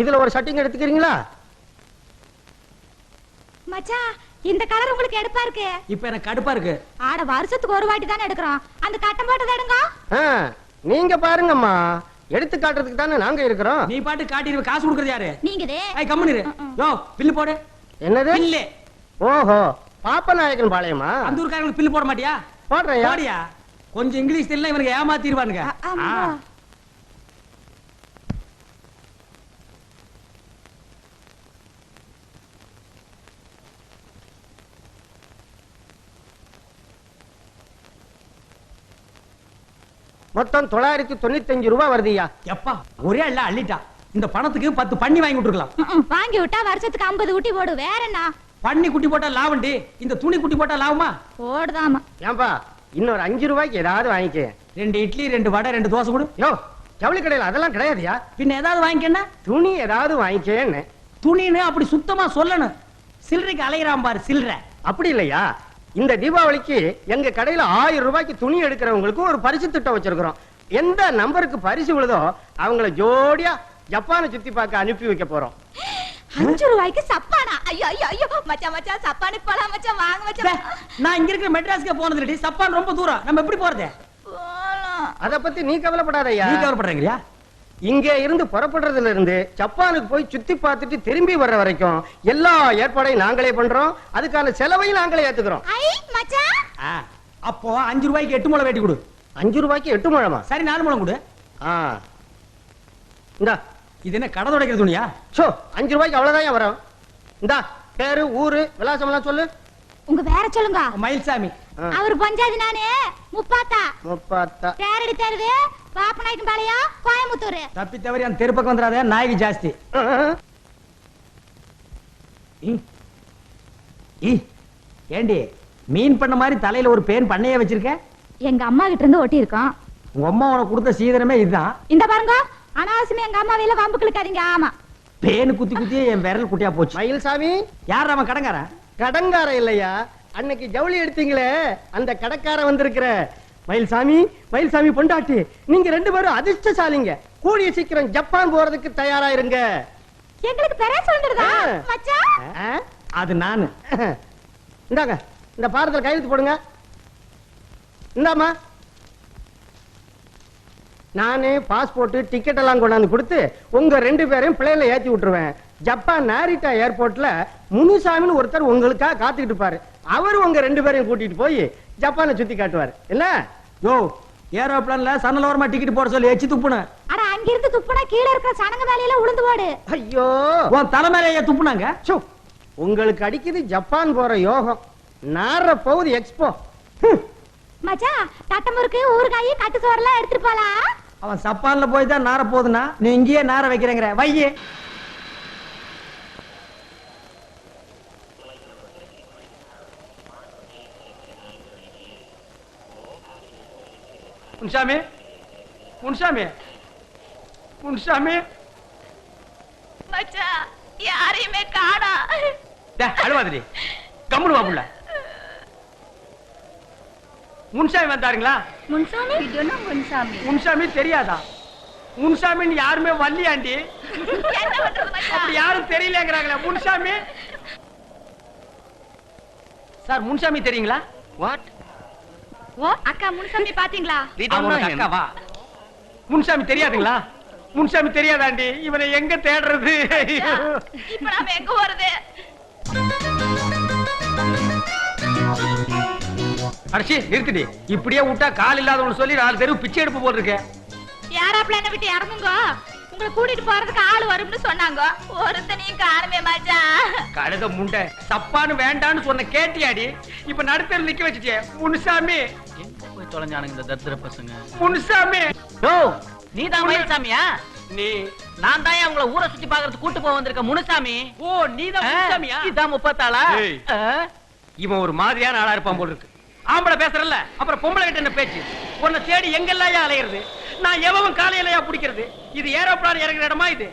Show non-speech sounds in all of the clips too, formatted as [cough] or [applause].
இதுல ஒரு ஷர்ட்டிங் எடுத்துக்கிறீங்களா? மச்சான் இந்த கலர் உங்களுக்கு எடுப்பா இருக்கு. இப்ப எனக்கு கடுப்பா இருக்கு. ஆட வருஷத்துக்கு ஒரு வாட்டி தானே எடுக்கிறோம். அந்த கட்டம் போட்டது எடுங்க. நீங்க பாருங்கம்மா. எடுத்து காட்டுறதுக்கு தானே நாங்க இருக்கிறோம். நீ பாட்டு காட்டிடுவ காசு கொடுக்கறது யாரு? நீங்க இது. ஐய் கம்முனு. யோ பில்லு போடு. என்னது? பில்லு ஓஹோ பாப்பநாயக்கன் பாளையமா? அந்த ஊருக்காரங்களுக்கு பில்லு போட மாட்டியா? போடுறேன் போடியா? கொஞ்சம் இங்கிலீஷ் தெரியல இவனுக்கு ஏமாத்திடுவானுங்க. மொத்தம் தொள்ளாயிரத்தி தொண்ணூத்தஞ்சு ரூபாய் வருதுய்யா. எப்பா ஒரே அள்ள அள்ளிட்டா. இந்த பணத்துக்கு பத்து பண்ணி வாங்கி விட்டுருக்கலாம். வாங்கி விட்டா வருஷத்துக்கு ஐம்பது ஊட்டி போடு வேற என்ன? பண்ணி குட்டி போட்டா லாபண்டி இந்த துணி குட்டி போட்டா லாபமா? போடுதாமா. ஏன்பா இன்னொரு அஞ்சு ரூபாய்க்கு ஏதாவது வாங்கிக்க. ரெண்டு இட்லி ரெண்டு வடை ரெண்டு தோசை கொடு. யோ ஜவுளி கடையில் அதெல்லாம் கிடையாதுயா பின்ன ஏதாவது வாங்கிக்கன்னா துணி ஏதாவது வாங்கிக்கேன்னு. துணின்னு அப்படி சுத்தமா சொல்லணும். சில்லறைக்கு அலையிறான் பாரு சில்லறை. அப்படி இல்லையா? இந்த தீபாவளிக்கு எங்க கடையில ஆயிரம் ரூபாய்க்கு துணி எடுக்கிறவங்களுக்கு ஒரு பரிசு திட்டம் வச்சிருக்கிறோம். எந்த நம்பருக்கு பரிசு விழுதோ அவங்கள ஜோடியா ஜப்பானை சுத்தி பார்க்க அனுப்பி வைக்க போறோம். அஞ்சு ரூபாய்க்கு சப்பானா? ஐயோ ஐயோ ஐயோ மச்சான் மச்சான் சப்பானுக்கு போலாம் மச்சான் வாங்க மச்சான். நான் இங்க இருக்கிற மெட்ராஸ்க்கே போனது இல்லடி சப்பான் ரொம்ப தூரம். நம்ம எப்படி போறது? போலாம். அத பத்தி நீ கவலைப்படாதய்யா. நீ கவலைப்படுறீங்களா இங்க இருந்து புறப்படுறதுல இருந்து ஜப்பானுக்கு போய் சுத்தி பார்த்துட்டு திரும்பி வர்ற வரைக்கும் எல்லா ஏற்பாடையும் நாங்களே பண்றோம். அதுக்கான செலவையும் நாங்களே ஏத்துக்கிறோம். ஐ மச்சான் ஆ, அப்போ அஞ்சு ரூபாய்க்கு எட்டு முளை வெட்டி கொடு. அஞ்சு ரூபாய்க்கு எட்டு முழமா? சரி நாலு முளம் கொடு. ஆ. இந்தா. இது என்ன கடை துடைக்கிற துணியா? சோ அஞ்சு ரூபாய்க்கு அவ்வளவுதான் வரும். இந்தா பேரு ஊரு விலாசம் எல்லாம் சொல்லு. உங்க வேற சொல்லுங்க. மயில்சாமி. அவர் பஞ்சாதி நானு முப்பாத்தா. முப்பாத்தா. தேரடி தெருவு பாப்பநாயக்கன் பாளையம் கோயம்புத்தூர். தப்பி தவறி அந்த தெருப்பக்கம் வந்துடாத நாய்க்கு ஜாஸ்தி. ஏண்டி மீன் பண்ண மாதிரி தலையில ஒரு பேன் பண்ணையே வச்சிருக்க? எங்க அம்மா கிட்ட இருந்து ஒட்டி இருக்கோம் உங்க அம்மா உனக்கு கொடுத்த சீதனமே இதுதான். இந்த பாருங்க அனாவசியமா எங்க அம்மா வேல வம்பு கிழக்காதீங்க ஆமா. பேனு குத்தி குத்தி என் விரல் குட்டியா போச்சு. மயில்சாமி. யார் அவன் கடங்காரன்? கடங்கார இல்லையா? அன்னைக்கு ஜவுளி எடுத்தீங்களே அந்த கடக்கார வந்திருக்கிற. மயில்சாமி மயில்சாமி பொண்டாட்டி நீங்க ரெண்டு பேரும் அதிர்ஷ்டசாலிங்க. கூடிய சீக்கிரம் ஜப்பான் போறதுக்கு தயாரா இருங்க. எங்களுக்கு பெரிய சொல்றதா. மச்சான்? அது நானு. இந்தாங்க இந்த பாரத்தில் கையெழுத்து போடுங்க. இந்தாம்மா. நானே பாஸ்போர்ட் டிக்கெட் எல்லாம் கொண்டாந்து கொடுத்து உங்க ரெண்டு பேரையும் பிளேன்ல ஏத்தி விட்டுருவேன். ஜப்பான் நாரிட்டா ஏர்போர்ட்ல முனுசாமின்னு ஒருத்தர் உங்களுக்காக காத்துக்கிட்டு இருப்பாரு. அவர் உங்க ரெண்டு பேரையும் கூட்டிட்டு போய் ஜப்பானை சுத்தி காட்டுவார். என்ன? யோ ஏரோப்ளான்ல சன்னல் ஓரமா டிக்கெட் போட சொல்லி எச்சி துப்புன. அட அங்கிருந்து துப்புனா கீழ இருக்கிற சனங்க வேலையில உளுந்து போடு. ஐயோ! உன் தலைமையில துப்புனாங்க? சோ உங்களுக்கு அடிக்குது ஜப்பான் போற யோகம். நார போகுது எக்ஸ்போ. ஹம். மச்சான் தட்டமுறுக்கு ஊறுகாய் கட்டு சோறெல்லாம் எடுத்துட்டு போலாம். அவன் சப்பான்ல போய் தான் நார போகுதுன்னா நீ இங்கேயே நார வைக்கிறேங்கிற. வையே. முன்சாமி? முன்சாமி? முன்சாமி? மச்சான் யாரையுமே காணா. அழுவாதிரி கம்முனு வாப்புல முன்சாமி வந்தாருங்களா? முன்சாமி? இதுனா முன்சாமி? முன்சாமி தெரியாதா? முன்சாமின்னு யாருமே வள்ளியாண்டி என்ன பண்றது அப்படி யாரும் தெரியலங்கிறாங்களே முன்சாமி. சார் முன்சாமி தெரியுங்களா? ஓ அக்கா முன்சாமி பாத்தீங்களா? அக்காவா முன்சாமி தெரியாதுங்களா? முன்சாமி தெரியாதாண்டி? இவனை எங்க தேடுறது? இப்ப நாம எங்க போறது? அடிச்சு நிறுத்துடி. இப்படியே விட்டா கால் இல்லாதவனு சொல்லி நாலு தெருவு பிச்சை எடுப்பு போட்டிருக்கேன். யாராப்ல என்ன விட்டு இறங்குங்க? உங்களை கூட்டிட்டு போறதுக்கு ஆள் வரும்னு சொன்னாங்க. ஒருத்தனையும் காணுமே மச்சான் கழுத முண்டை சப்பான்னு வேண்டான்னு சொன்ன கேட்டியாடி? இப்ப நடுத்தர் நிக்க வச்சுட்டே முனுசாமி. எங்க போய் தொலைஞ்சானுங்க இந்த தத்திர பசங்க? முனுசாமி. ஓ நீ தான் மயில்சாமியா? நீ. நான் தான் உங்களை ஊரை சுத்தி பாக்குறது கூட்டு போக வந்திருக்க முனுசாமி? ஓ நீதான் முனுசாமியா? இதான் முப்பத்தாளா? இவன் ஒரு மாதிரியான ஆளா இருப்பான் போல இருக்கு. ஆம்பளை பேசுறல்ல. அப்புறம் பொம்பளை கிட்ட என்ன பேச்சு? உன்னை தேடி எங்கெல்லாம் அலையிறது? நான் எவன் காலையிலயா பிடிக்கிறது? இது ஏரோப்ளான் இறங்குற இடமா இது?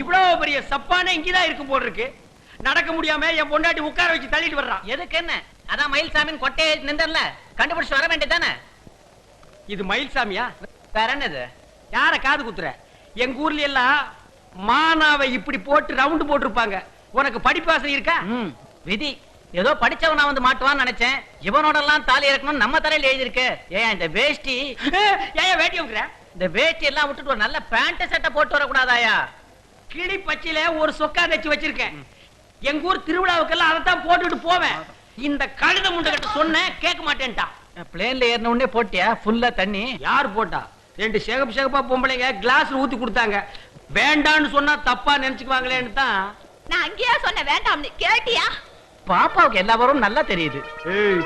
இவ்வளவு பெரிய சப்பானே இங்கதான் இருக்கும் போல இருக்கு நடக்க முடியாம என் பொண்டாட்டி உட்கார வச்சு தள்ளிட்டு வர்றான் எதுக்கு என்ன? அதான் மயில்சாமின்னு கொட்டையை நின்றல கண்டுபிடிச்சு வர வேண்டியதானே இது மயில்சாமியா? வேற என்னது? யார காது குத்துற? எங்க ஊர்ல எல்லாம் மானாவை இப்படி போட்டு ரவுண்டு போட்டிருப்பாங்க. உனக்கு படிப்பாசனை இருக்கா? விதி. ஏதோ படிச்சவனா வந்து மாட்டுவான்னு நினைச்சேன். இவனோட எல்லாம் தாலி இறக்கணும் நம்ம தலையில எழுதியிருக்கு. ஏன் இந்த வேஷ்டி? ஏன் வேட்டி வைக்கிற இந்த வேஷ்டி எல்லாம் விட்டுட்டு ஒரு நல்ல பேண்ட் சட்டை போட்டு வரக்கூடாதாயா? கிளி பச்சையில ஒரு சொக்கா தச்சு வச்சிருக்கேன். எங்க ஊர் திருவிழாவுக்கெல்லாம் அதைத்தான் போட்டுட்டு போவேன். இந்த கழுத முண்டை கிட்ட சொன்னேன் கேட்க மாட்டேன்ட்டான் பிளேன்ல ஏறின உடனே போட்டியா? ஃபுல்லா தண்ணி? யார் போட்டா? ரெண்டு சேகப் சேகப்பா பொம்பளைங்க கிளாஸ்ல ஊத்தி கொடுத்தாங்க. வேண்டான்னு சொன்னா தப்பா நினைச்சுக்குவாங்களேன்னு தான் நான் அங்கேயே சொன்னேன் வேண்டாம்னு. கேட்டியா? பாப்பாவுக்கு எல்லா வரும் நல்லா தெரியுது. ஏய்,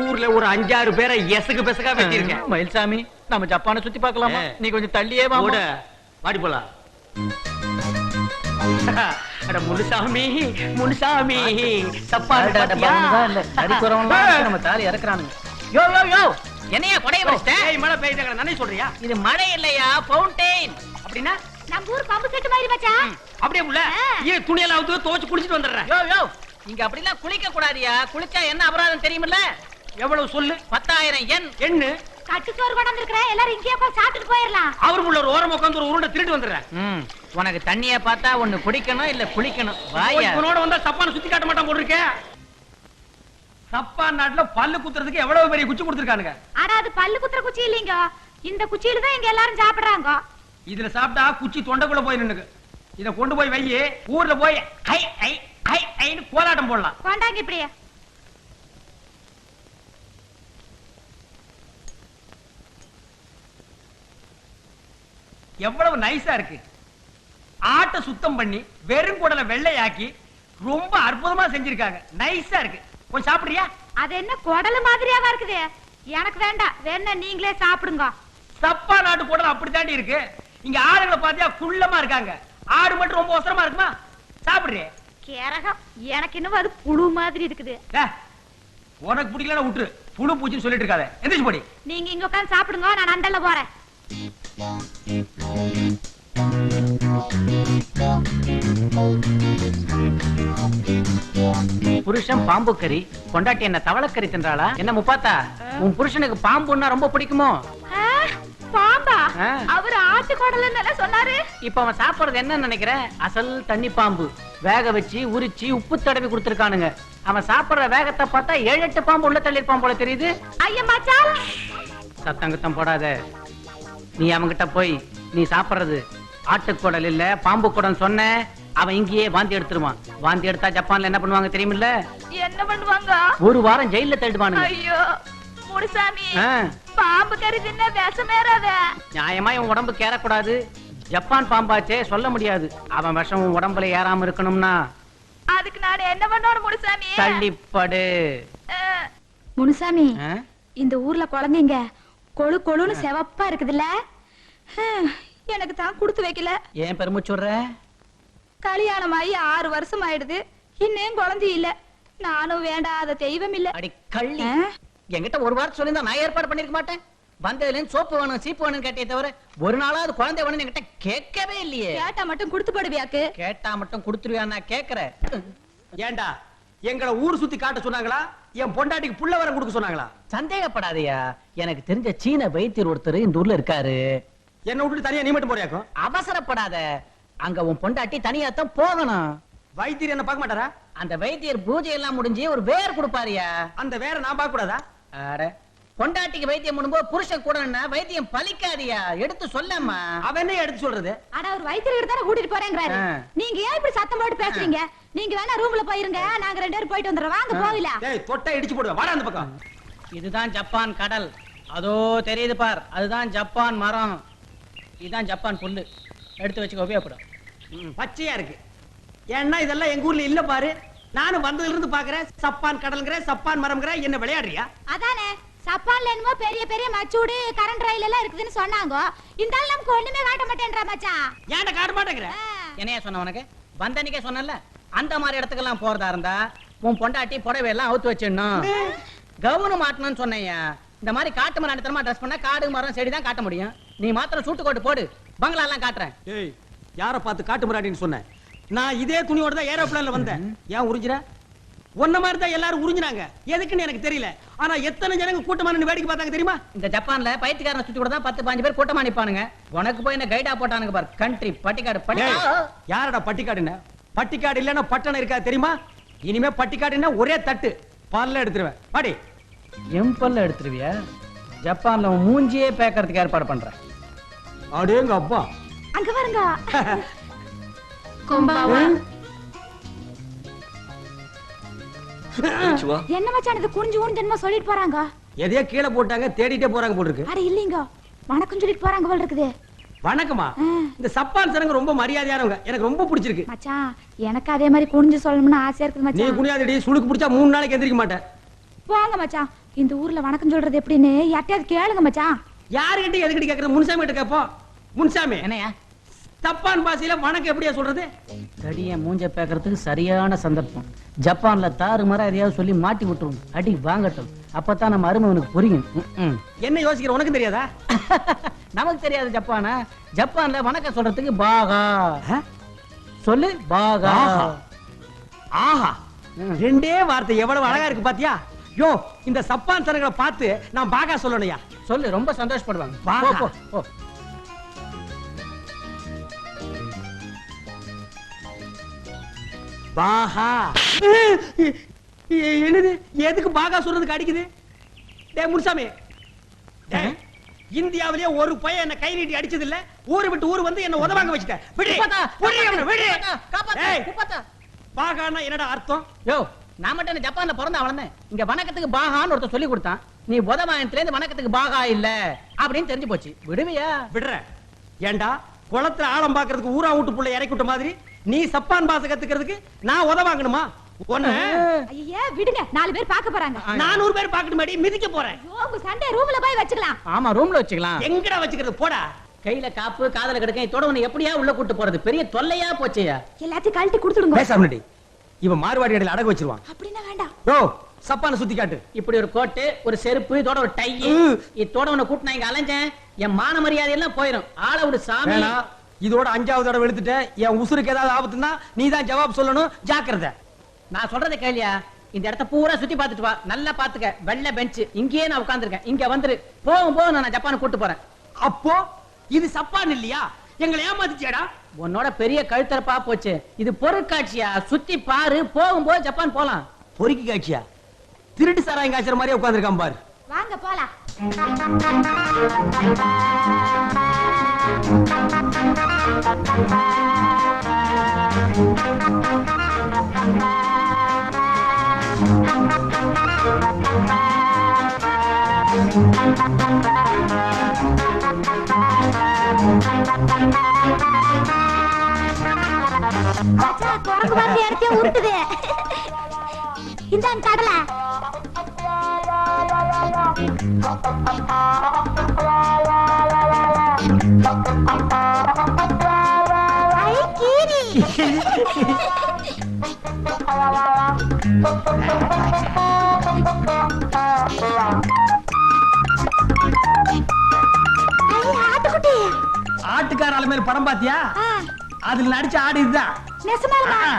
ஊர்ல ஒரு அஞ்சாறு பேரை எசகு பெசகா வச்சிருக்கேன் மயில்சாமி நம்ம ஜப்பானை சுத்தி பார்க்கலாமா? ஏ. நீ கொஞ்சம் தள்ளியே வா கூட வாடி போலாம். அட முனுசாமி முனுசாமி பாத்தியா? நம்ம தாலி இறக்குறானுங்க. யோ யோ யோ என்னையா கொடைய வச்சிட்ட? ஏய், மழை பெய்யுது நானே சொல்றியா? இது மழை இல்லையா ஃபவுண்டெயின் அப்படின்னா? நம்ம ஊர் பம்பு செட்டு மாதிரி மச்சான் அப்படியே உள்ள. ஏன் துணியெல்லாம் அவுத்து துவச்சு குளிச்சிட்டு வந்துடுறேன். யோ யோ இங்க அப்படிலாம் குளிக்க கூடாதியா? குளிச்சா என்ன அபராதம் தெரியுமில்ல? எவ்வளவு சொல்லு? பத்தாயிரம் எண். எண்ணு? கட்டு சோறு கொண்டு இருக்கிறேன் எல்லாரும் இங்கேயே போய் போயிடலாம். அவருக்குள்ள ஒரு ஓரம் உட்காந்து ஒரு உருண்டை திருட்டு வந்துடுறேன் ம், உனக்கு தண்ணிய பார்த்தா ஒண்ணு குடிக்கணும் இல்ல குளிக்கணும். வாயா. இவனோட வந்தா தப்பான சுத்தி காட்ட மாட்டான் போட்டிருக்கேன் தப்பான் நாட்டுல பல்லு குத்துறதுக்கு எவ்வளவு பெரிய குச்சி கொடுத்துருக்கானுங்க? ஆனா அது பல்லு குத்துற குச்சி இல்லைங்க. இந்த குச்சியில தான் இங்க எல்லாரும் சாப்பிடுறாங்க. இதுல சாப்பிட்டா குச்சி தொண்டைக்குள்ள போய் நின்னுக்கு. இத கொண்டு போய் வை ஊர்ல போய் ஐ ஐ ஐ ஐன்னு கோலாட்டம் போடலாம். கொண்டாங்க இப்படியே. எவ்வளவு நைஸா இருக்கு. ஆட்டை சுத்தம் பண்ணி வெறும் குடலை வெள்ளையாக்கி ரொம்ப அற்புதமா செஞ்சிருக்காங்க. நைஸா இருக்கு. கொஞ்சம் சாப்பிடுறியா? அது என்ன குடலு மாதிரியாவா இருக்குது? எனக்கு வேண்டாம். வேணா நீங்களே சாப்பிடுங்க. தப்பா நாட்டு குடல் அப்படித்தாண்டி இருக்கு. இங்க ஆடுகளை பாத்தியா குள்ளமா இருக்காங்க. ஆடு மட்டும் ரொம்ப அவசரமா இருக்குமா? சாப்பிடுறியே? கேரகம். எனக்கு இன்னும் அது புழு மாதிரி இருக்குது. உனக்கு பிடிக்கலன்னா விட்டுரு. புழு பூச்சின்னு சொல்லிட்டு இருக்காத. எந்திரிச்சு போடி. நீங்க இங்க உட்கார்ந்து சாப்பிடுங்க நான் அண்டல்ல போறேன். புருஷன் பாம்பு கறி கொண்டாட்டி என்ன தவளக்கறி தின்றாளா? என்ன முப்பாத்தா? உன் புருஷனுக்கு பாம்புன்னா ரொம்ப பிடிக்குமோ? ஆ, பாம்பா. அவர் ஆட்டு குடலுன்னு சொன்னாரு. இப்ப அவன் சாப்பிடுறது என்ன நினைக்கிற? அசல் தண்ணி பாம்பு. வேக வச்சு உரிச்சு உப்பு தடவி கொடுத்திருக்கானுங்க. அவன் சாப்பிடுற வேகத்தை பார்த்தா ஏழு எட்டு பாம்பு உள்ள தள்ளிருப்பான் போல தெரியுது. ஐயா மச்சான்! சத்தம் குத்தம் போடாத. நீ அவன்கிட்ட போய் நீ சாப்பிடுறது. ஆட்டுக்குடல் இல்ல பாம்பு குடம் சொன்ன அவன் இங்கேயே வாந்தி எடுத்துருவான். வாந்தி எடுத்தா ஜப்பான்ல என்ன பண்ணுவாங்க தெரியுமில்ல? என்ன பண்ணுவாங்க? ஒரு வாரம் ஜெயில தள்ளிடுவானுங்க ஐயோ முனுசாமி ஆ, பாம்பு கறி தின்ன விஷமேறாத. நியாயமா இவன் உடம்பு கேறக்கூடாது. ஜப்பான் பாம்பாச்சே சொல்ல முடியாது. அவன் விஷம் உடம்புல ஏறாம இருக்கணும்னா. அதுக்கு நான் என்ன பண்ணணும் முனுசாமி? தள்ளிப்படு. முனுசாமி? இந்த ஊர்ல குழந்தைங்க கொழு கொழுன்னு செவப்பா இருக்குதுல்ல? எனக்கு தான் கொடுத்து வைக்கல. ஏன் பெருமுச்சுடுற கல்யாணம் ஆகி ஆறு வருஷம் ஆயிடுது. இன்னும் குழந்தை இல்ல. நானும் வேண்டாத தெய்வம் இல்ல. அடி கள்ளி? என்கிட்ட ஒரு வாரம் சொல்லியிருந்தா நான் ஏற்பாடு பண்ணிருக்க மாட்டேன். வந்ததுல இருந்து சோப்பு வேணும் சீப்பு வேணும்னு கேட்டே தவிர ஒரு நாளாவது குழந்தை வேணும்னு என்கிட்ட கேட்கவே இல்லையே. கேட்டா மட்டும் கொடுத்து போடுவியாக்கு? கேட்டா மட்டும் கொடுத்துருவியா நான் கேக்குறேன் ஏண்டா எங்களை ஊர் சுத்தி காட்ட சொன்னாங்களா? என் பொண்டாட்டிக்கு புள்ள வரம் கொடுக்க சொன்னாங்களா? சந்தேகப்படாதயா. எனக்கு தெரிஞ்ச சீன வைத்தியர் ஒருத்தர் இந்த ஊர்ல இருக்காரு. என்ன விட்டுட்டு தனியா நீ மட்டும் போறியாக்கும்? அவசரப்படாத. அங்க உன் பொண்டாட்டி தனியாத்தான் போகணும். வைத்தியர் என்ன பார்க்க மாட்டாரா? அந்த வைத்தியர் பூஜை எல்லாம் முடிஞ்சு ஒரு வேர் கொடுப்பாருயா. அந்த வேற நான் பார்க்க கூடாதா அட பொண்டாட்டிக்கு வைத்தியம் பண்ணும்போது புருஷன் கூட வைத்தியம் பலிக்காதியா எடுத்து சொல்லம்மா. அவன் என்ன எடுத்து சொல்றது? ஆனா ஒரு வைத்தியர்கிட்ட தானே கூட்டிட்டு போறேங்கிறாரு. நீங்க ஏன் இப்படி சத்தம் போட்டு பேசுறீங்க? நீங்க வேணா ரூம்ல போயிருங்க. நாங்க ரெண்டு பேரும் போயிட்டு வந்துடுறோம். வாங்க போகல. டேய் தொட்டா இடிச்சு போடுவேன். வாடா அந்த பக்கம். இதுதான் ஜப்பான் கடல். அதோ தெரியுது பார். அதுதான் ஜப்பான் மரம். இதுதான் ஜப்பான் புல்லு. எடுத்து வச்சுக்க உபயோகப்படும். பச்சையா இருக்கு. ஏன்னா இதெல்லாம் எங்க ஊர்ல இல்ல பாரு. நானும் வந்ததுல இருந்து பாக்குறேன். சப்பான் கடல்ங்கிற சப்பான் மரம்ங்கிற என்ன விளையாடுறியா? அதானே? சப்பான்ல என்னமோ பெரிய பெரிய மச்சூடு கரண்ட் ரயில் எல்லாம் இருக்குதுன்னு சொன்னாங்க. இந்த ஆள் நமக்கு ஒண்ணுமே காட்ட மாட்டேன்றா மச்சான் ஏன்டா காட்ட மாட்டேங்கிற. என்னையா சொன்ன உனக்கு? வந்தன்னைக்கே சொன்னல அந்த மாதிரி இடத்துக்கெல்லாம் போறதா இருந்தா உன் பொண்டாட்டி புடவை எல்லாம் அவுத்து வச்சிடணும். கவுனு மாட்டணும்னு சொன்னேயா இந்த மாதிரி காட்டு மரம் அடித்தரமா ட்ரெஸ் பண்ணா காடு மரம் செடி தான் காட்ட முடியும். நீ மாத்திரம் சூட்டு கோட்டு போடு பங்களா எல்லாம் காட்டுறேன். ஏய் யார பார்த்து காட்டு முறாடின்னு சொன்னேன் நான் இதே துணியோட தான் ஏரோப்ளேன்ல வந்தேன். ஏன் உறிஞ்சிர உன்ன மாதிரி தான் எல்லாரும் உறிஞ்சினாங்க. எதுக்குன்னு எனக்கு தெரியல. ஆனா எத்தனை ஜனங்க கூட்டமா நின்னு வேடிக்கை பார்த்தாங்க தெரியுமா? இந்த ஜப்பான்ல பைத்தியக்காரனை சுத்தி கூட தான் பத்து பாஞ்சு பேர் கூட்டமா நிப்பானுங்க. உனக்கு போய் என்ன கைடா போட்டானுங்க பாரு. கண்ட்ரி பட்டிக்காடு பட்டிக்காடு யாரடா பட்டிக்காடுன்னு? பட்டிக்காடு இல்லன்னா பட்டணம் இருக்கா தெரியுமா? இனிமே பட்டிக்காடுன்னா ஒரே தட்டு. பல்ல எடுத்துருவேன். பாடி எம்பல்ல எடுத்துருவியா? ஜப்பான்ல மூஞ்சியே பேக்கறதுக்கு ஏற்பாடு பண்றேன் அடேங்க அப்பா அங்க பாருங்க. [laughs] என்ன மச்சான் இது? ஊன்னு என்னமோ சொல்லிட்டு போறாங்க. எதையோ கீழே போட்டாங்க தேடிட்டே போறாங்க போல இருக்கு அட இல்லீங்க. வணக்கம் சொல்லிட்டு போறாங்க போல இருக்குது. வணக்கமா. இந்த சப்பான் சனங்க ரொம்ப மரியாதையானவங்க. எனக்கு ரொம்ப பிடிச்சிருக்கு. மச்சான் எனக்கு அதே மாதிரி குனிஞ்சு சொல்லணும்னு ஆசையா இருக்குது நீ மச்சான். குனியாதடி சுளுக்கு பிடிச்சா மூணு நாளைக்கு எந்திரிக்க மாட்டேன். போங்க மச்சான். இந்த ஊர்ல வணக்கம் சொல்றது எப்படின்னு யார்ட்டையாவது கேளுங்க மச்சான். யாருகிட்ட எதுக்கிட்ட கேக்குற? முன்சாமி கிட்ட கேப்போம். முன்சாமி. என்னையா தப்பான் பாசையில வணக்கம் எப்படியா சொல்றது? தடிய மூஞ்ச பேக்கறதுக்கு சரியான சந்தர்ப்பம். ஜப்பான்ல தாறு மரம் எதையாவது சொல்லி மாட்டி விட்டுரும். அடி வாங்கட்டும். அப்பதான் நம்ம அருமவனுக்கு புரியும். என்ன யோசிக்கிற உனக்கு தெரியாதா? [laughs] நமக்கு தெரியாது ஜப்பானா? ஜப்பான்ல வணக்கம் சொல்றதுக்கு பாகா? சொல்லு பாகா. ஆஹா. ரெண்டே வார்த்தை எவ்வளவு அழகா இருக்கு பாத்தியா? யோ இந்த சப்பான் சனங்களை பார்த்து நான் பாகா சொல்லணும்யா. சொல்லு ரொம்ப சந்தோஷப்படுவாங்க. பாகா. போ, போ, போ. பாகா என்னது? எதுக்கு பாகா சொல்றதுக்கு அடிக்குது? டே முனுசாமி. இந்தியாவிலேயே ஒரு பையன் என்ன கை நீட்டி அடிச்சது இல்ல ஊரு விட்டு ஊர் வந்து என்ன உதவாங்க வச்சுட்ட விடு. குப்பாத்தா, விடு அவனை, விடு. குப்பாத்தா, காப்பாத்து, டேய், குப்பாத்தா. பாகான்னா என்னடா அர்த்தம்? யோ நான் மட்டும் என்ன ஜப்பான்ல பிறந்த வளர்ந்தேன். இங்க வணக்கத்துக்கு பாகான்னு ஒருத்தர் சொல்லி கொடுத்தான். நீ உதவாயத்துல இருந்து வணக்கத்துக்கு பாகா இல்ல அப்படின்னு தெரிஞ்சு போச்சு. விடுவியா? விடுற ஏண்டா குளத்துல ஆழம் பாக்குறதுக்கு ஊரா வீட்டு புள்ள இறக்கி விட்ட மாதிரி? நீ சப்பான் பாச கத்துக்கிறதுக்கு நான் உதவாங்கணுமா ஒண்ணு. ஐயே விடுங்க. நாலு பேர் பார்க்க போறாங்க. நானூறு பேர் பாக்கணுமாடி மிதிக்க போறேன். உங்க சண்டே ரூம்ல போய் வச்சுக்கலாம். ஆமா ரூம்ல வச்சுக்கலாம். எங்கடா வச்சுக்கிறது? போடா. கையில காப்பு காதல கிடக்க எப்படியா உள்ள கூட்டு போறது? பெரிய தொல்லையா போச்சேயா? எல்லாத்தையும் கழட்டி கொடுத்துடுங்க. பேசாமடி இவன் மார்வாடி இடையில அடகு வச்சிருவான். அப்படின்னா வேண்டாம். ஓ சப்பான சுத்தி காட்டு. இப்படி ஒரு கோட்டு ஒரு செருப்பு இதோட ஒரு டை. இதோட இங்க அலைஞ்சேன். என் மான மரியாதை எல்லாம் போயிடும் ஆளை விடு சாமி. இதோட அஞ்சாவது தடவை எடுத்துட்ட என் உசுருக்கு ஏதாவது ஆபத்துன்னா நீ தான் ஜவாப் சொல்லணும். ஜாக்கிரதை. நான் சொல்றதை கேளியா? இந்த இடத்த பூரா சுத்தி பார்த்துட்டு வா. நல்லா பாத்துக்க வெள்ளை பெஞ்ச் இங்கேயே நான் உட்காந்துருக்கேன் இங்க வந்துரு. போகும் போகும் நான் ஜப்பான் கூட்டு போறேன். அப்போ இது சப்பான் இல்லையா? எங்களை ஏமாத்திச்சேடா உன்னோட பெரிய கழுத்தரப்பா போச்சு. இது பொருட்காட்சியா? சுத்தி பாரு. போகும்போது ஜப்பான் போலாம். பொறுக்கி காட்சியா? திருட்டு சாராயம் காய்ச்சற மாதிரியே உட்காந்துருக்கான் பாரு. வாங்க போலாம். குரங்கு பார்த்து இடத்தையும் உருட்டுது. இந்தாங்க கடலை. ஆட்டுக்கார படம் பாத்தியா? அதுல நடிச்ச ஆடு இதுதான். நெசமாலுமா ஆ.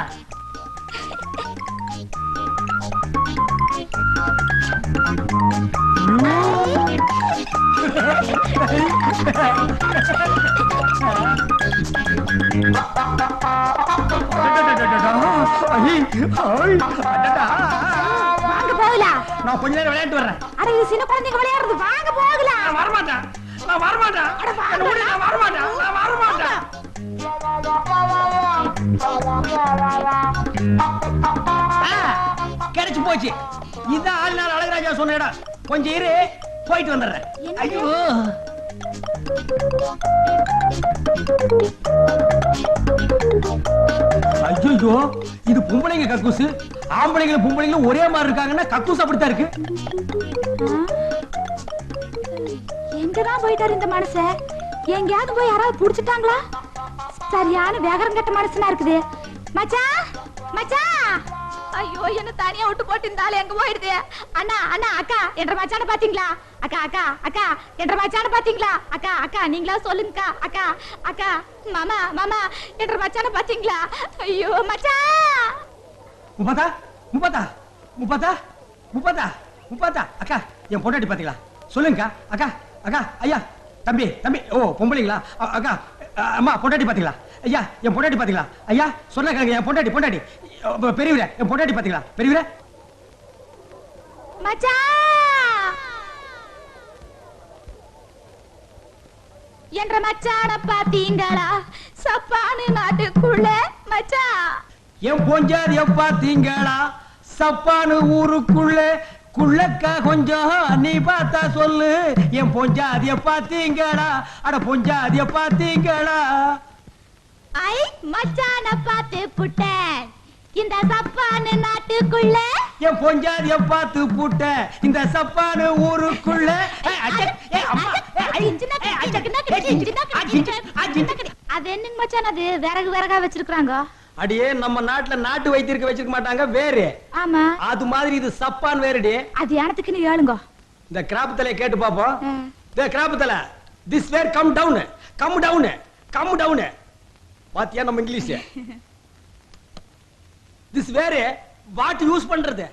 வாங்க போகலாம் நான் கொஞ்ச நேரம் விளையாட்டு வர்றேன். அட இது சின்ன குழந்தைங்க விளையாடுறது. வாங்க போகலாம் நான் வரமாட்டேன். நான் வரமாட்டேன். விடு, நான் வரமாட்டேன். நான் வரமாட்டேன். ஆ, கிடைச்சு போச்சு. இதான் ஆள் நாள் அழகராஜா சொன்ன இடம். கொஞ்சம் இரு. போயிட்டு வந்துடுறேன்? ஐயோ. ஐயோ இது பொம்பளைங்க கக்கூசு. ஆம்பளைங்களும் பொம்பளைங்களும் ஒரே மாதிரி இருக்காங்கன்னா கக்கூஸ் அப்படித்தான் இருக்கு. எங்கதான் போயிட்டாரு இந்த மனுஷன்? எங்கேயாவது போய் யாராவது புடிச்சிட்டாங்களா? சரியான வேகரம் கட்ட மனுஷனா இருக்குது. மச்சான் மச்சான்! ஐயோ என்ன தனியா விட்டு போட்டு இருந்தாலும் எங்க போயிடுது? அண்ணா அண்ணா அக்கா என்ற மச்சான பாத்தீங்களா? அக்கா அக்கா அக்கா என்ற மச்சான பாத்தீங்களா? அக்கா அக்கா நீங்களா சொல்லுங்கக்கா அக்கா அக்கா மாமா மாமா என்ற மச்சான பாத்தீங்களா? ஐயோ மச்சா! முப்பதா முப்பதா முப்பதா முப்பதா முப்பதா அக்கா என் பொண்டாட்டி பாத்தீங்களா? சொல்லுங்கக்கா அக்கா அக்கா ஐயா தம்பி தம்பி ஓ பொம்பளைங்களா? அக்கா அம்மா பொண்டாட்டி பாத்தீங்களா? ஐயா என் பொண்டாட்டி பாத்தீங்களா? ஐயா சொன்ன கேளுங்க என் பொண்டாட்டி பொண்டாட்டி. பெரியவரே என் பொண்டாட்டி பாத்தீங்களா? பெரியவரே. மச்சான் என்ற மச்சான பாத்தீங்களா சப்பானு நாட்டுக்குள்ள மச்சான் என் பொஞ்சாதி பாத்தீங்களா சப்பானு ஊருக்குள்ள குள்ளக்கா கொஞ்சம் நீ பார்த்தா சொல்லு. என் பொஞ்சாதிய பாத்தீங்களா அட பொஞ்சாதிய பாத்தீங்களா ஐ மச்சான பார்த்து புட்டேன். இந்த சப்பானு நாட்டுக்குள்ள? என் பொஞ்சாதிய பார்த்து புட்ட இந்த சப்பானு ஊருக்குள்ள. அது என்னங்க மச்சான் அது? விறகு விறகா வச்சிருக்காங்க அடியே நம்ம நாட்டுல நாட்டு வைத்திருக்க வச்சிருக்க மாட்டாங்க வேறு. ஆமா. அது மாதிரி இது சப்பான் வேறுடி. அது எனத்துக்குன்னு ஏழுங்க இந்த கிராப் தலையை கேட்டு பாப்போம். இந்த கிராப் தலை this wear come down come down come down பாத்தியா நம்ம English? This wear what use பண்றது?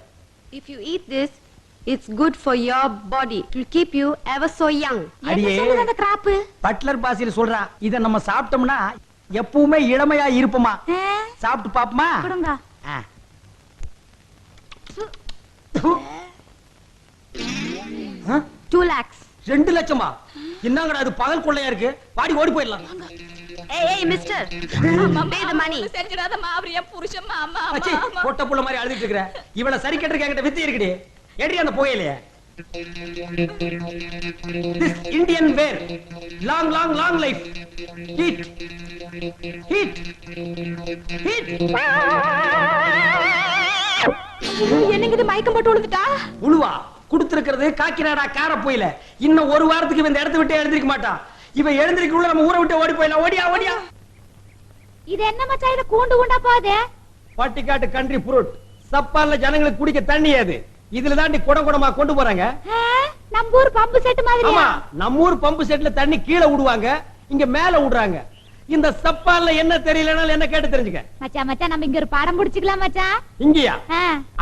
If you eat this, it's good for your body. It will keep you ever so young. என்ன அடியே. பட்லர் பாசியில் சொல்றா இத நம்ம சாப்பிட்டோம்னா எப்பவுமே இளமையா இருப்போமா? சாப்பிட்டு பாப்போமா. ரெண்டு லட்சமா? என்னங்கடா அது பகல் கொள்ளையா இருக்கு? பாடி ஓடி போயிடலாம். hey, mister. Pay the money. செஞ்சிடாதம்மா அவர் என் புருஷன் மாமா அச்சி, மாமா பொட்ட புள்ள மாதிரி அழுதுட்டு இருக்கிற. இவள சரி கட்டுறதுக்கு என்கிட்ட வித்தி இருக்குடி. ஏடி அந்த Indian wear long long long life heat heat heat என்னங்க இது மயக்கம் போட்டு விழுந்துட்டா உழுவா. குடுத்திருக்கிறது காக்கிநாடா கார போயில. இன்னும் ஒரு வாரத்துக்கு இவன் இந்த இடத்த விட்டு எழுந்திருக்க மாட்டான் இவன் எழுந்திருக்குள்ள நம்ம ஊரை விட்டு ஓடி போயிடலாம். ஓடியா ஓடியா. இது என்ன மச்சான் இது கூண்டு கூண்டா போகுது? பட்டிக்காட்டு கண்ட்ரி ஃப்ரூட் சப்பான்ல ஜனங்களுக்கு குடிக்க தண்ணி அது. இதுல தாண்டி குடம் குடமா கொண்டு போறாங்க. நம்ம ஊர் பம்பு செட் மாதிரியா? ஆமா நம்ம ஊர் பம்பு செட்ல தண்ணி கீழே விடுவாங்க இங்க மேல விடுறாங்க. இந்த சப்பான்ல என்ன தெரியலனாலும் என்ன கேட்டு தெரிஞ்சுக்க. மச்சான் மச்சான் நம்ம இங்க ஒரு படம் புடிச்சுக்கலாம் மச்சான். இங்கயா?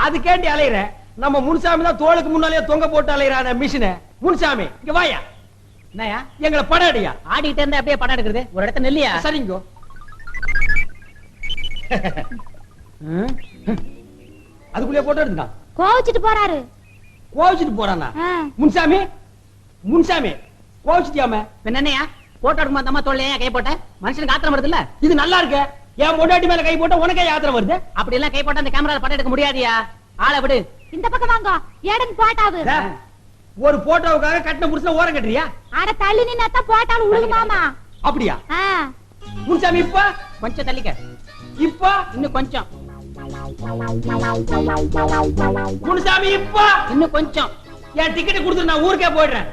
அது கேண்டி அலையிற. நம்ம முன்சாமி தான் தோளுக்கு முன்னாலே தொங்க போட்டு அலையிறான மிஷின. முன்சாமி இங்க வாயா. என்னயா எங்களை படம் அடியா ஆடிட்டு இருந்தா அப்படியே படம் எடுக்கிறது? ஒரு இடத்த நெல்லியா? சரிங்கோ [laughs] அதுக்குள்ளே போட்டோ எடுத்துட்டான் கோவிச்சிட்டு போறாரு. கோவிச்சுட்டு போறானா? முன்சாமி? முன்சாமி கோவிச்சுட்டியாம? என்னையா? போட்டோ எடுக்குமா அம்மா தோல்லையா கை போட்ட? மனுஷனுக்கு ஆத்திரம் வருது இல்ல இது நல்லா இருக்க. என் பொண்டாட்டி மேல கை போட்டா உனக்கே யாத்திரை வருது. அப்படி எல்லாம் கை போட்டா அந்த கேமரால படம் எடுக்க முடியாதியா? ஆளை விடு. இந்த பக்கம் வாங்க. ஏடன் போட்டாவு. ஒரு போட்டோவுக்காக கட்டின புருஷன் ஓரம் கட்டுறியா? அட தள்ளி நின்னாத்தான் போட்டாலும் உழுகு மாமா அப்படியா? முன்சாமி இப்ப? கொஞ்சம் தள்ளிக்க. இப்ப? இன்னும் கொஞ்சம். முன்சாமி இப்ப. இன்னும் கொஞ்சம். என் டிக்கெட் கொடுத்து நான் ஊருக்கே போயிடுறேன்.